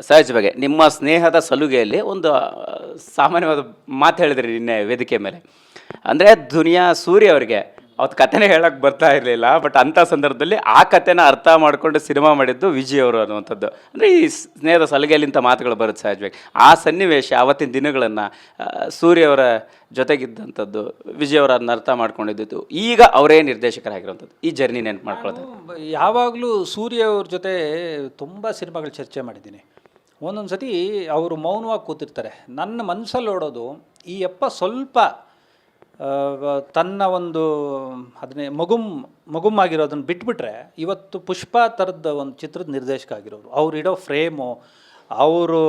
ಸಹಜವಾಗಿ, ನಿಮ್ಮ ಸ್ನೇಹದ ಸಲುಗೆಯಲ್ಲಿ ಒಂದು ಸಾಮಾನ್ಯವಾದ ಮಾತು ಹೇಳಿದ್ರಿ ನಿನ್ನೆ ವೇದಿಕೆ ಮೇಲೆ. ಅಂದರೆ ದುನಿಯಾ ಸೂರ್ಯ ಅವರಿಗೆ ಅವತ್ತು ಕಥೆನೇ ಹೇಳಕ್ಕೆ ಬರ್ತಾ ಇರಲಿಲ್ಲ ಬಟ್ ಅಂಥ ಸಂದರ್ಭದಲ್ಲಿ ಆ ಕಥೆನ ಅರ್ಥ ಮಾಡಿಕೊಂಡು ಸಿನಿಮಾ ಮಾಡಿದ್ದು ವಿಜಯ್ ಅವರು ಅನ್ನುವಂಥದ್ದು. ಅಂದರೆ ಈ ಸ್ನೇಹದ ಸಲಿಗೆಲಿಂತ ಮಾತುಗಳು ಬರುತ್ತೆ ಸಹಜವಾಗಿ. ಆ ಸನ್ನಿವೇಶ ಆವತ್ತಿನ ದಿನಗಳನ್ನು ಸೂರ್ಯ ಅವರ ಜೊತೆಗಿದ್ದಂಥದ್ದು, ವಿಜಯ್ ಅವರು ಅದನ್ನ ಅರ್ಥ ಮಾಡ್ಕೊಂಡಿದ್ದು, ಈಗ ಅವರೇ ನಿರ್ದೇಶಕರಾಗಿರುವಂಥದ್ದು. ಈ ಜರ್ನಿ ನೆನ್ಪು ಮಾಡ್ಕೊಳ್ತಾರೆ ಯಾವಾಗಲೂ ಸೂರ್ಯ ಅವ್ರ ಜೊತೆ ತುಂಬ ಸಿನಿಮಾಗಳು ಚರ್ಚೆ ಮಾಡಿದ್ದೀನಿ. ಒಂದೊಂದು ಸತಿ ಅವರು ಮೌನವಾಗಿ ಕೂತಿರ್ತಾರೆ. ನನ್ನ ಮನಸ್ಸಲ್ಲಿ ಓಡೋದು ಈ ಅಪ್ಪ ಸ್ವಲ್ಪ ತನ್ನ ಒಂದು ಅದನ್ನೇ ಮಗುಮ್ ಮಗುಮಾಗಿರೋದನ್ನು ಬಿಟ್ಬಿಟ್ರೆ ಇವತ್ತು ಪುಷ್ಪ ಥರದ ಒಂದು ಚಿತ್ರದ ನಿರ್ದೇಶಕ ಆಗಿರೋರು. ಅವ್ರಿಡೋ ಫ್ರೇಮು ಅವರು,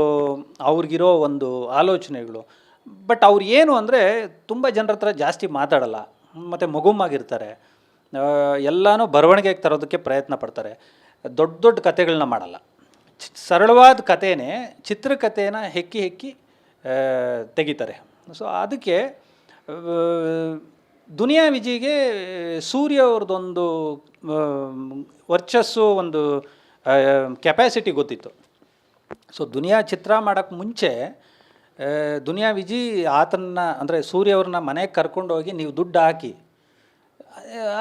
ಅವ್ರಿಗಿರೋ ಒಂದು ಆಲೋಚನೆಗಳು. ಬಟ್ ಅವ್ರು ಏನು ಅಂದರೆ ತುಂಬ ಜನರ ಹತ್ರ ಜಾಸ್ತಿ ಮಾತಾಡಲ್ಲ. ಮತ್ತು ಮಗುಮಾಗಿರ್ತಾರೆ ಎಲ್ಲನೂ ಬರವಣಿಗೆಗೆ ತರೋದಕ್ಕೆ ಪ್ರಯತ್ನ ಪಡ್ತಾರೆ. ದೊಡ್ಡ ದೊಡ್ಡ ಕತೆಗಳನ್ನ ಮಾಡಲ್ಲ. ಸರಳವಾದ ಕಥೆನೇ ಚಿತ್ರಕಥೆನ ಹೆಕ್ಕಿ ಹೆಕ್ಕಿ ತೆಗಿತಾರೆ. ಸೊ ಅದಕ್ಕೆ ದುನಿಯಾ ವಿಜಿಗೆ ಸೂರ್ಯ ಅವ್ರದ್ದೊಂದು ವರ್ಚಸ್ಸು ಒಂದು ಕೆಪ್ಯಾಸಿಟಿ ಗೊತ್ತಿತ್ತು. ಸೊ ದುನಿಯಾ ಚಿತ್ರ ಮಾಡೋಕ್ಕೆ ಮುಂಚೆ ದುನಿಯಾ ವಿಜಿ ಆತನ ಅಂದರೆ ಸೂರ್ಯ ಅವ್ರನ್ನ ಮನೆಗೆ ಕರ್ಕೊಂಡೋಗಿ ನೀವು ದುಡ್ಡು ಹಾಕಿ.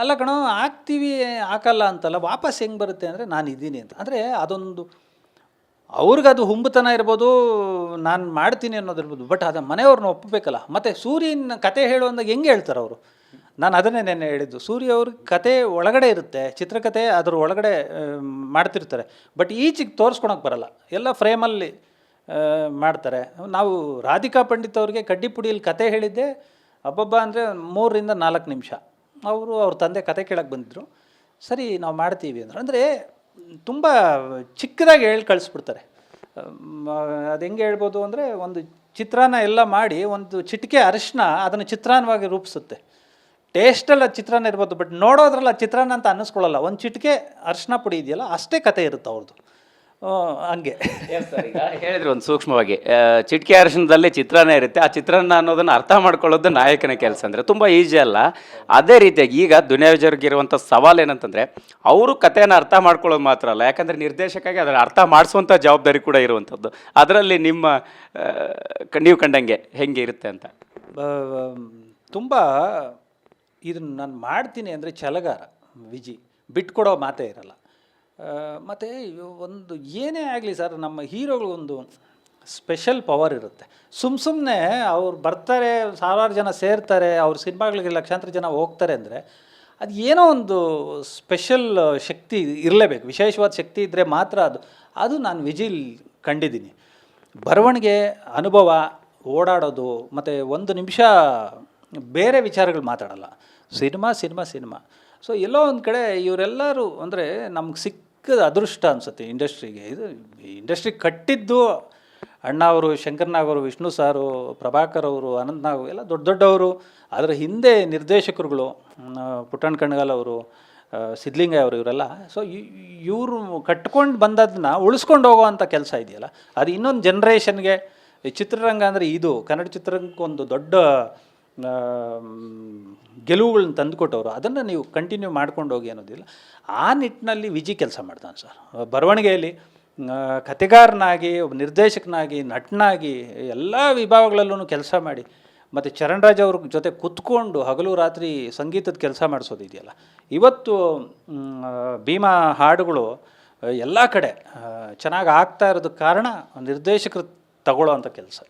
ಅಲ್ಲ ಕಣೋ, ಹಾಕ್ತೀವಿ, ಹಾಕಲ್ಲ ಅಂತಲ್ಲ, ವಾಪಸ್ ಹೆಂಗೆ ಬರುತ್ತೆ ಅಂದರೆ ನಾನು ಇದ್ದೀನಿ ಅಂತ. ಅಂದರೆ ಅದೊಂದು ಅವ್ರಿಗದು ಹುಂಬತನ ಇರ್ಬೋದು, ನಾನು ಮಾಡ್ತೀನಿ ಅನ್ನೋದಿರ್ಬೋದು ಬಟ್ ಅದು ಮನೆಯವ್ರನ್ನ ಒಪ್ಪಬೇಕಲ್ಲ ಮತ್ತು ಸೂರ್ಯನ ಕತೆ ಹೇಳುವಂದಾಗ ಹೆಂಗೆ ಹೇಳ್ತಾರೆ ಅವರು? ನಾನು ಅದನ್ನೇ ನೆನ್ನೆ ಹೇಳಿದ್ದು, ಸೂರ್ಯ ಅವ್ರ ಕತೆ ಒಳಗಡೆ ಇರುತ್ತೆ ಚಿತ್ರಕಥೆ ಅದ್ರ ಒಳಗಡೆ ಮಾಡ್ತಿರ್ತಾರೆ ಬಟ್ ಈಚೆಗೆ ತೋರಿಸ್ಕೊಳಕ್ಕೆ ಬರಲ್ಲ. ಎಲ್ಲ ಫ್ರೇಮಲ್ಲಿ ಮಾಡ್ತಾರೆ. ನಾವು ರಾಧಿಕಾ ಪಂಡಿತ್ ಅವ್ರಿಗೆ ಕಡ್ಡಿಪುಡಿಯಲ್ಲಿ ಕತೆ ಹೇಳಿದ್ದೆ ಹಬ್ಬಬ್ಬ ಅಂದರೆ ಮೂರರಿಂದ ನಾಲ್ಕು ನಿಮಿಷ. ಅವರು ಅವ್ರ ತಂದೆ ಕತೆ ಕೇಳಕ್ಕೆ ಬಂದಿದ್ದರು ಸರಿ, ನಾವು ಮಾಡ್ತೀವಿ ಅಂದ್ರೆ. ಅಂದರೆ ತುಂಬ ಚಿಕ್ಕದಾಗಿ ಹೇಳಿ ಕಳಿಸ್ಬಿಡ್ತಾರೆ. ಅದು ಹೆಂಗೆ ಹೇಳ್ಬೋದು ಅಂದರೆ ಒಂದು ಚಿತ್ರಾನ್ನ ಎಲ್ಲ ಮಾಡಿ ಒಂದು ಚಿಟಿಕೆ ಅರಿಶಿನ ಅದನ್ನು ಚಿತ್ರಾನ್ನವಾಗಿ ರೂಪಿಸುತ್ತೆ. ಟೇಸ್ಟಲ್ಲಿ ಚಿತ್ರಾನ್ನ ಇರ್ಬೋದು ಬಟ್ ನೋಡೋದ್ರಲ್ಲಿ ಚಿತ್ರಾನ್ನ ಅಂತ ಅನ್ನಿಸ್ಕೊಳ್ಳಲ್ಲ. ಒಂದು ಚಿಟಿಕೆ ಅರಿಶಿನ ಪುಡಿ ಇದೆಯಲ್ಲ, ಅಷ್ಟೇ ಕತೆ ಇರುತ್ತೆ ಅವ್ರದ್ದು ಹಂಗೆ. ಹೇಳಿದ್ರು ಒಂದು ಸೂಕ್ಷ್ಮವಾಗಿ. ಚಿಟ್ಕೆ ಅರಿಶಿನದಲ್ಲಿ ಚಿತ್ರಾನ್ನ ಇರುತ್ತೆ. ಆ ಚಿತ್ರಾನ್ನ ಅನ್ನೋದನ್ನ ಅರ್ಥ ಮಾಡ್ಕೊಳ್ಳೋದು ನಾಯಕನ ಕೆಲಸ ಅಂದರೆ ತುಂಬ ಈಸಿ ಅಲ್ಲ. ಅದೇ ರೀತಿಯಾಗಿ ಈಗ ದುನಿಯಾ ಇರುವಂಥ ಸವಾಲು ಏನಂತಂದರೆ ಅವರು ಕಥೆಯನ್ನು ಅರ್ಥ ಮಾಡ್ಕೊಳ್ಳೋದು ಮಾತ್ರ ಅಲ್ಲ. ಯಾಕಂದರೆ ನಿರ್ದೇಶಕಾಗಿ ಅದನ್ನು ಅರ್ಥ ಮಾಡಿಸುವಂಥ ಜವಾಬ್ದಾರಿ ಕೂಡ ಇರುವಂಥದ್ದು ಅದರಲ್ಲಿ ನಿಮ್ಮ ನೀವು ಕಂಡಂಗೆ ಹೆಂಗೆ ಇರುತ್ತೆ ಅಂತ? ತುಂಬ ಇದನ್ನು ನಾನು ಮಾಡ್ತೀನಿ ಅಂದರೆ ಚಲಗಾರ ವಿಜಿ. ಬಿಟ್ಕೊಡೋ ಮಾತೇ ಇರಲ್ಲ. ಮತ್ತು ಒಂದು ಏನೇ ಆಗಲಿ ಸರ್, ನಮ್ಮ ಹೀರೋಗಳಿಗೊಂದು ಸ್ಪೆಷಲ್ ಪವರ್ ಇರುತ್ತೆ. ಸುಮ್ಮ ಸುಮ್ಮನೆ ಅವ್ರು ಬರ್ತಾರೆ, ಸಾವಿರಾರು ಜನ ಸೇರ್ತಾರೆ, ಅವ್ರ ಸಿನಿಮಾಗಳಿಗೆ ಲಕ್ಷಾಂತರ ಜನ ಹೋಗ್ತಾರೆ ಅಂದರೆ ಅದು ಏನೋ ಒಂದು ಸ್ಪೆಷಲ್ ಶಕ್ತಿ ಇರಲೇಬೇಕು. ವಿಶೇಷವಾದ ಶಕ್ತಿ ಇದ್ದರೆ ಮಾತ್ರ ಅದು. ಅದು ನಾನು ವಿಜಿಲ್ ಕಂಡಿದ್ದೀನಿ. ಬರವಣಿಗೆ, ಅನುಭವ, ಓಡಾಡೋದು, ಮತ್ತು ಒಂದು ನಿಮಿಷ ಬೇರೆ ವಿಚಾರಗಳು ಮಾತಾಡಲ್ಲ. Cinema cinema cinema. ಸೊ ಎಲ್ಲೋ ಒಂದು ಕಡೆ ಇವರೆಲ್ಲರೂ ಅಂದರೆ ನಮ್ಗೆ ಸಿಕ್ಕದ ಅದೃಷ್ಟ ಅನಿಸುತ್ತೆ ಇಂಡಸ್ಟ್ರಿಗೆ. ಇದು ಇಂಡಸ್ಟ್ರಿ ಕಟ್ಟಿದ್ದು ಅಣ್ಣ ಅವರು, ಶಂಕರ್ನಾಗ್ ಅವರು, ವಿಷ್ಣು ಸಾರು, ಪ್ರಭಾಕರ್ ಅವರು, ಅನಂತ್ನಾಗ್ ಎಲ್ಲ ದೊಡ್ಡ ದೊಡ್ಡವರು. ಅದರ ಹಿಂದೆ ನಿರ್ದೇಶಕರುಗಳು ಪುಟ್ಟಣ್ಣ ಕಣ್ಗಾಲ್ ಅವರು ಸಿದ್ಲಿಂಗಯ್ಯ ಅವರು, ಇವರೆಲ್ಲ. ಸೊ ಇವರು ಕಟ್ಕೊಂಡು ಬಂದದನ್ನ ಉಳಿಸ್ಕೊಂಡು ಹೋಗೋವಂಥ ಕೆಲಸ ಇದೆಯಲ್ಲ? ಅದು ಇನ್ನೊಂದು ಜನ್ರೇಷನ್ಗೆ ಚಿತ್ರರಂಗ ಅಂದರೆ ಇದು, ಕನ್ನಡ ಚಿತ್ರರಂಗಕ್ಕೆ ಒಂದು ದೊಡ್ಡ ಗೆಲುವುಗಳನ್ನ ತಂದುಕೊಟ್ಟವರು, ಅದನ್ನು ನೀವು ಕಂಟಿನ್ಯೂ ಮಾಡ್ಕೊಂಡು ಹೋಗಿ ಅನ್ನೋದಿಲ್ಲ. ಆ ನಿಟ್ಟಿನಲ್ಲಿ ವಿಜಿ ಕೆಲಸ ಮಾಡ್ತಾನೆ ಸರ್. ಬರವಣಿಗೆಯಲ್ಲಿ ಕಥೆಗಾರನಾಗಿ, ಒಬ್ಬ ನಿರ್ದೇಶಕನಾಗಿ, ನಟನಾಗಿ, ಎಲ್ಲ ವಿಭಾಗಗಳಲ್ಲೂ ಕೆಲಸ ಮಾಡಿ, ಮತ್ತು ಚರಣ್ರಾಜ್ ಅವ್ರ ಜೊತೆ ಕುತ್ಕೊಂಡು ಹಗಲು ರಾತ್ರಿ ಸಂಗೀತದ ಕೆಲಸ ಮಾಡಿಸೋದಿದೆಯಲ್ಲ. ಇವತ್ತು ಭೀಮಾ ಹಾಡುಗಳು ಎಲ್ಲ ಕಡೆ ಚೆನ್ನಾಗಿ ಆಗ್ತಾ ಇರೋದಕ್ಕೆ ಕಾರಣ ನಿರ್ದೇಶಕರು ತಗೊಳ್ಳೋ ಅಂಥ ಕೆಲಸ.